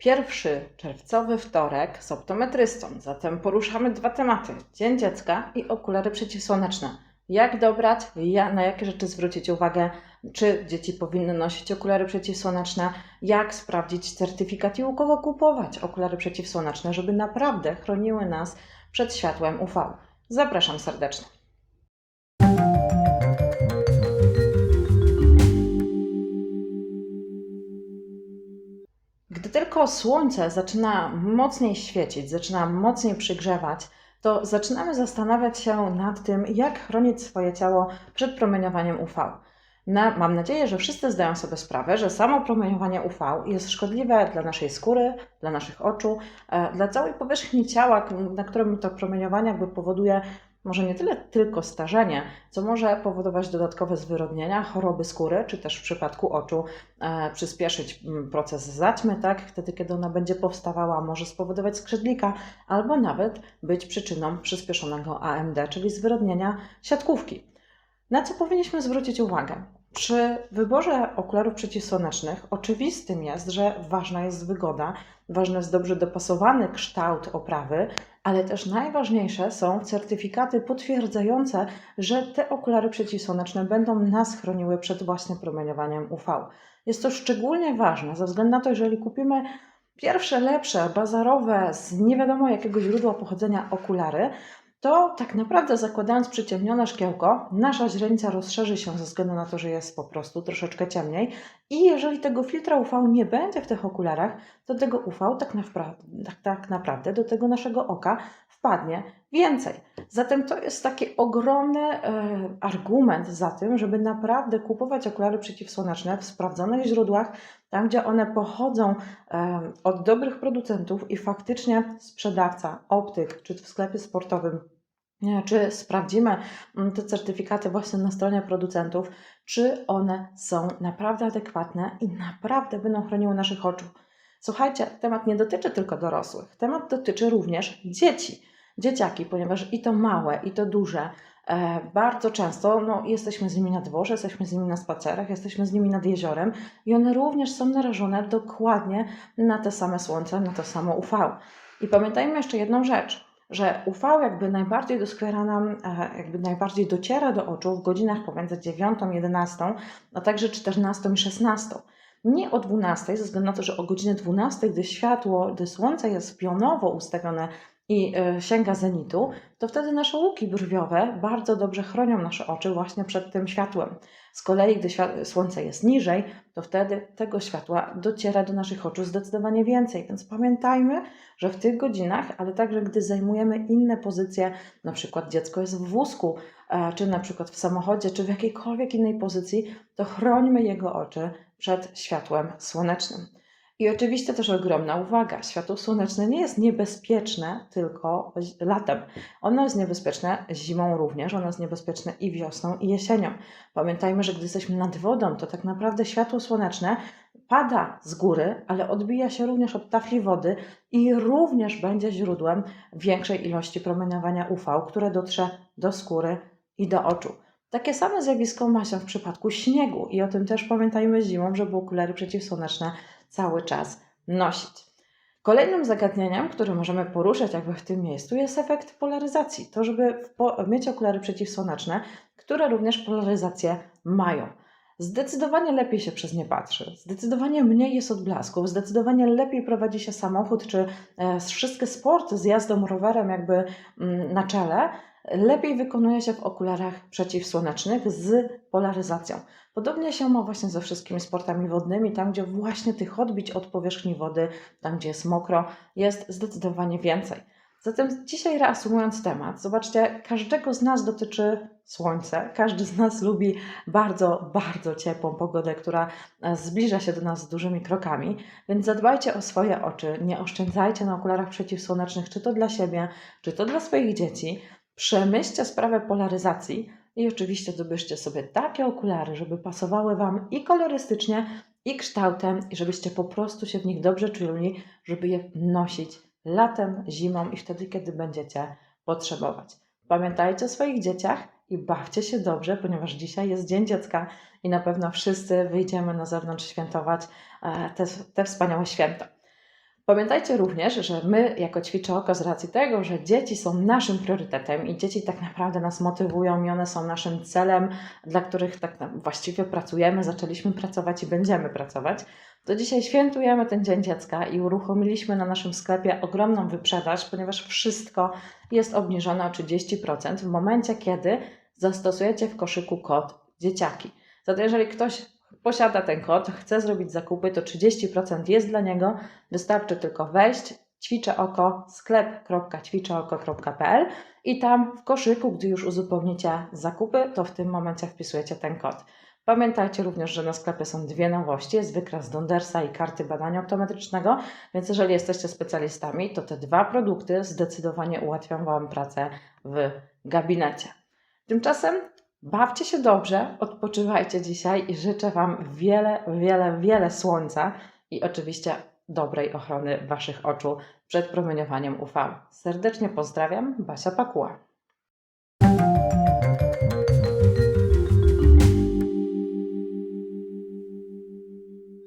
Pierwszy czerwcowy wtorek z optometrystą. Zatem poruszamy dwa tematy: Dzień Dziecka i okulary przeciwsłoneczne. Jak dobrać, na jakie rzeczy zwrócić uwagę, czy dzieci powinny nosić okulary przeciwsłoneczne, jak sprawdzić certyfikat i u kogo kupować okulary przeciwsłoneczne, żeby naprawdę chroniły nas przed światłem UV. Zapraszam serdecznie. Tylko słońce zaczyna mocniej świecić, zaczyna mocniej przygrzewać, to zaczynamy zastanawiać się nad tym, jak chronić swoje ciało przed promieniowaniem UV. Na, mam nadzieję, że wszyscy zdają sobie sprawę, że samo promieniowanie UV jest szkodliwe dla naszej skóry, dla naszych oczu, e, dla całej powierzchni ciała, na którym to promieniowanie jakby powoduje może nie tyle tylko starzenie, co może powodować dodatkowe zwyrodnienia, choroby skóry, czy też w przypadku oczu e, przyspieszyć mm, proces zaćmy, tak, wtedy kiedy ona będzie powstawała, może spowodować skrzydlika, albo nawet być przyczyną przyspieszonego AMD, czyli zwyrodnienia siatkówki. Na co powinniśmy zwrócić uwagę? Przy wyborze okularów przeciwsłonecznych oczywistym jest, że ważna jest wygoda, ważny jest dobrze dopasowany kształt oprawy, ale też najważniejsze są certyfikaty potwierdzające, że te okulary przeciwsłoneczne będą nas chroniły przed właśnie promieniowaniem UV. Jest to szczególnie ważne ze względu na to, jeżeli kupimy pierwsze, lepsze, bazarowe, z nie wiadomo jakiego źródła pochodzenia okulary, to tak naprawdę zakładając przyciemnione szkiełko, nasza źrenica rozszerzy się ze względu na to, że jest po prostu troszeczkę ciemniej i jeżeli tego filtra UV nie będzie w tych okularach, to tego UV tak, naprawdę, tak, tak naprawdę do tego naszego oka wpadnie więcej. Zatem to jest taki ogromny e, argument za tym, żeby naprawdę kupować okulary przeciwsłoneczne w sprawdzonych źródłach, tam gdzie one pochodzą e, od dobrych producentów i faktycznie sprzedawca, optyk czy w sklepie sportowym czy sprawdzimy mm, te certyfikaty właśnie na stronie producentów, czy one są naprawdę adekwatne i naprawdę będą chroniły naszych oczu. Słuchajcie, temat nie dotyczy tylko dorosłych, temat dotyczy również dzieci dzieciaki, ponieważ i to małe, i to duże, e, bardzo często no, jesteśmy z nimi na dworze, jesteśmy z nimi na spacerach, jesteśmy z nimi nad jeziorem i one również są narażone dokładnie na te same słońce, na to samo UV. I pamiętajmy jeszcze jedną rzecz, że UV jakby najbardziej doskwiera nam, e, jakby najbardziej dociera do oczu w godzinach pomiędzy 9 i 11, a także 14 i 16 nie o 12, ze względu na to, że o godzinie 12, gdy światło, gdy słońce jest pionowo ustawione i e, sięga zenitu, to wtedy nasze łuki brwiowe bardzo dobrze chronią nasze oczy właśnie przed tym światłem. Z kolei, gdy słońce jest niżej, to wtedy tego światła dociera do naszych oczu zdecydowanie więcej. Więc pamiętajmy, że w tych godzinach, ale także gdy zajmujemy inne pozycje, na przykład dziecko jest w wózku, e, czy na przykład w samochodzie, czy w jakiejkolwiek innej pozycji, to chrońmy jego oczy przed światłem słonecznym. I oczywiście też ogromna uwaga, światło słoneczne nie jest niebezpieczne tylko latem. Ono jest niebezpieczne zimą również, ono jest niebezpieczne i wiosną, i jesienią. Pamiętajmy, że gdy jesteśmy nad wodą, to tak naprawdę światło słoneczne pada z góry, ale odbija się również od tafli wody i również będzie źródłem większej ilości promieniowania UV, które dotrze do skóry i do oczu. Takie same zjawisko ma się w przypadku śniegu i o tym też pamiętajmy zimą, żeby okulary przeciwsłoneczne cały czas nosić. Kolejnym zagadnieniem, które możemy poruszać jakby w tym miejscu jest efekt polaryzacji. To, żeby mieć okulary przeciwsłoneczne, które również polaryzację mają. Zdecydowanie lepiej się przez nie patrzy, zdecydowanie mniej jest odblasków, zdecydowanie lepiej prowadzi się samochód czy e, wszystkie sporty z jazdą rowerem jakby mm, na czele, lepiej wykonuje się w okularach przeciwsłonecznych z polaryzacją. Podobnie się ma właśnie ze wszystkimi sportami wodnymi, tam gdzie właśnie tych odbić od powierzchni wody, tam gdzie jest mokro, jest zdecydowanie więcej. Zatem dzisiaj reasumując temat, zobaczcie, każdego z nas dotyczy słońce, każdy z nas lubi bardzo, bardzo ciepłą pogodę, która e, zbliża się do nas z dużymi krokami, więc zadbajcie o swoje oczy, nie oszczędzajcie na okularach przeciwsłonecznych, czy to dla siebie, czy to dla swoich dzieci. Przemyślcie sprawę polaryzacji i oczywiście dobierzcie sobie takie okulary, żeby pasowały Wam i kolorystycznie, i kształtem, i żebyście po prostu się w nich dobrze czuli, żeby je nosić latem, zimą i wtedy, kiedy będziecie potrzebować. Pamiętajcie o swoich dzieciach i bawcie się dobrze, ponieważ dzisiaj jest Dzień Dziecka i na pewno wszyscy wyjdziemy na zewnątrz świętować e, te, te wspaniałe święta. Pamiętajcie również, że my jako Ćwiczę Oko z racji tego, że dzieci są naszym priorytetem i dzieci tak naprawdę nas motywują i one są naszym celem, dla których tak właściwie pracujemy, zaczęliśmy pracować i będziemy pracować, to dzisiaj świętujemy ten Dzień Dziecka i uruchomiliśmy na naszym sklepie ogromną wyprzedaż, ponieważ wszystko jest obniżone o 30% w momencie, kiedy zastosujecie w koszyku kod dzieciaki. Zatem jeżeli ktoś posiada ten kod, chce zrobić zakupy, to 30% jest dla niego. Wystarczy tylko wejść, ćwiczę oko, sklep.ćwiczeoko.pl i tam w koszyku, gdy już uzupełnicie zakupy, to w tym momencie wpisujecie ten kod. Pamiętajcie również, że na sklepie są dwie nowości. Jest wykres Dondersa i karty badania optometrycznego, więc jeżeli jesteście specjalistami, to te dwa produkty zdecydowanie ułatwią Wam pracę w gabinecie. Tymczasem bawcie się dobrze, odpoczywajcie dzisiaj i życzę Wam wiele, wiele, wiele słońca i oczywiście dobrej ochrony Waszych oczu przed promieniowaniem UV. Serdecznie pozdrawiam, Basia Pakuła.